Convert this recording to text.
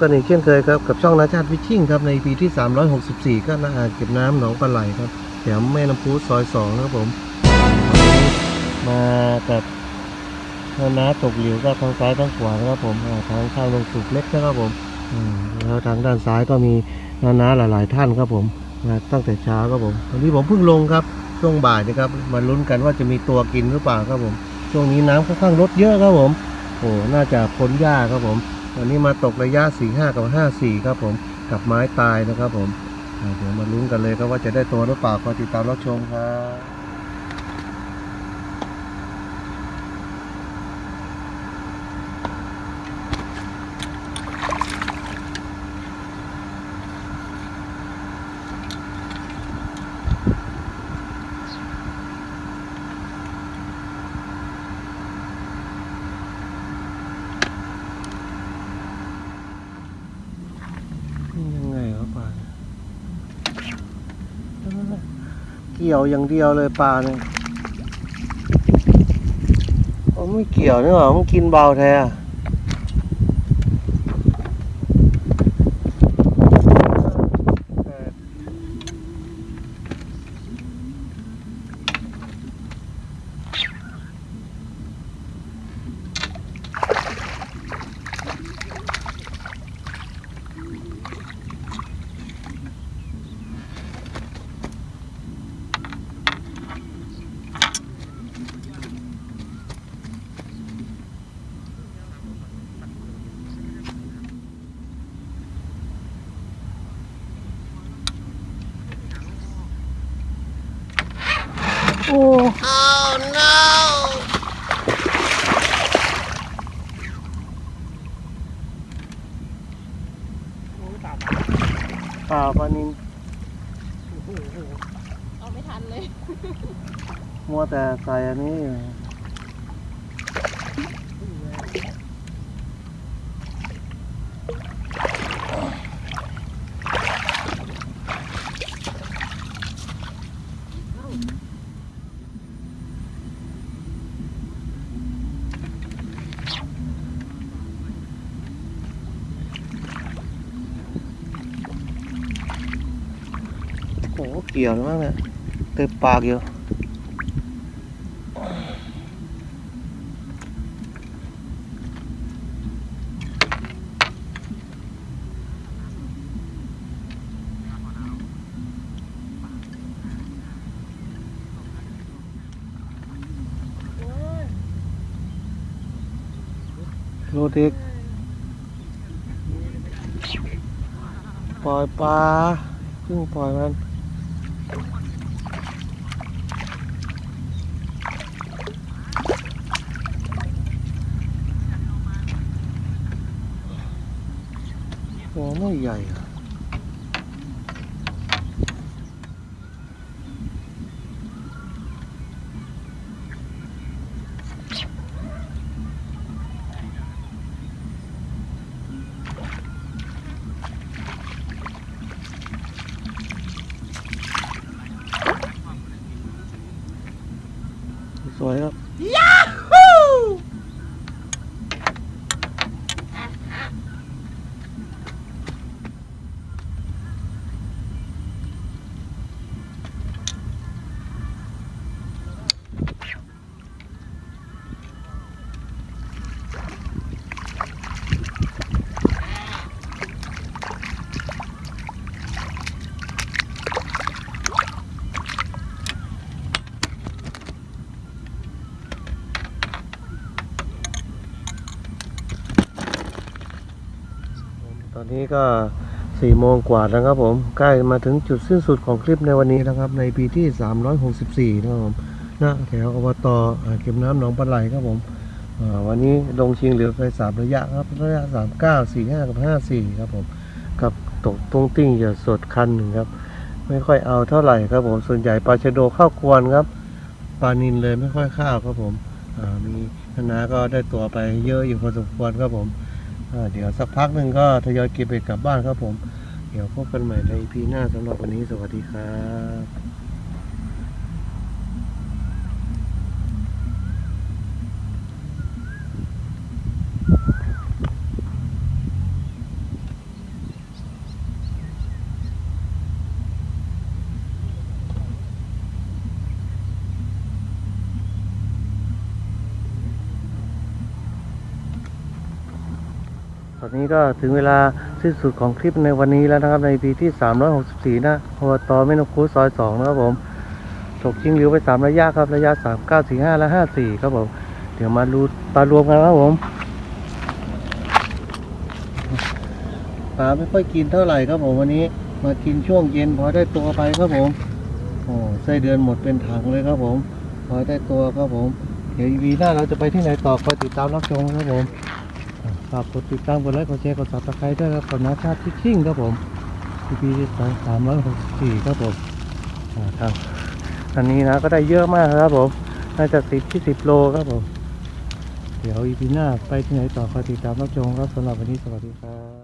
กันอีกเช่นเคยครับกับช่องนาชาติฟิชชิ่งครับในปีที่ 364 ก็นาอ่างเก็บน้ำหนองปลาไหลครับแถมแม่น้ำพุซอยสองครับผมมากับน้าตกหลิวก็ทางซ้ายทางขวาครับผมทางข้างลงสุกเล็กนะครับผมแล้วทางด้านซ้ายก็มีน้าๆหลาย ๆ ท่านครับผมมาตั้งแต่เช้าครับผมวันนี้ผมเพิ่งลงครับช่วงบ่ายนะครับมาลุ้นกันว่าจะมีตัวกินหรือเปล่าครับผมช่วงนี้น้ำค่อนข้างลดเยอะครับผมโอ้น่าจะพ้นหญ้าครับผม วันนี้มาตกระยะ 4 5 กับ 5 4 ครับผมกับไม้ตายนะครับผมเดี๋ยวมาลุ้นกันเลยครับว่าจะได้ตัวหรือเปล่าก็ติดตามรับชมครับ นี่ยังไงครับปลาเนี่ย เกี่ยวอย่างเดียวเลยปลาเนี่ยมันไม่เกี่ยวนี่หรอมันกินเบาแท้ โอ้เปล่าปลานินเอาไม่ทันเลย มัวแต่ใส่อันนี้ โอ้เกี่ยวมากเลยเต็มปากอยู่โรเด็กปล่อยปลาเพิ่งปล่อยมัน ไม่ใหญ่สวยครับ ต อนนี้ก็สี่โมงกว่าแล้วครับผม ใกล้มาถึงจุดสิ้นสุดของคลิปในวันนี้นะครับ ในปีที่ 364นะครับผมณแถวอบตอเก็บน้ำหนองปลาไหลครับผมวันนี้ลงชิงเหลือไปสามระยะครับระยะสามเก้าสี่ห้ากับห้าสี่ครับผมกับตกตรงติ้งอย่าสดคันหนึ่งครับ ไม่ค่อยเอาเท่าไหร่ครับผมส่วนใหญ่ปลาชะโดเข้ากวนครับปลานินเลยไม่ค่อยข้าวครับผมมีคณะก็ได้ตัวไปเยอะอยู่พอสมควรครับผม เดี๋ยวสักพักหนึ่งก็ทยอยเก็บไปกลับบ้านครับผม เดี๋ยวพบกันใหม่ใน EP หน้าสำหรับวันนี้สวัสดีครับ อนนี้ก็ถึงเวลาสิ้นสุดของคลิปในวันนี้แล้วนะครับในปีที่ 364 นะอบตแม่นกคูซอย 2 นะครับผมตกชิงเหลียวไป 3 ระยะครับ ระยะ 3 9 4 5 และ 54 ครับผม เดี๋ยวมาดูปลารวมกันครับผมปลาไม่ค่อยกินเท่าไหร่ครับผมวันนี้มากินช่วงเย็นพอได้ตัวไปครับผมโอ้ไส้เดือนหมดเป็นถังเลยครับผม พอได้ตัวครับผม เดี๋ยวอีหน้าเราจะไปที่ไหนต่อคอยติดตามรับชมครับผม ฝากกดติดตามกดไลค์กดแชร์กดซับสไครต์ด้วยครับกับนาชาติพิชชิ่งครับผมอีพีสองสามร้อยหกสิบสี่ครับผมอ่าครับอันนี้นะก็ได้เยอะมากครับผมน่าจะสิบที่สิบโลครับผม เดี๋ยวอีพีหน้าไปที่ไหนต่อคอยติดตามรับชมครับสำหรับวันนี้สวัสดีครับ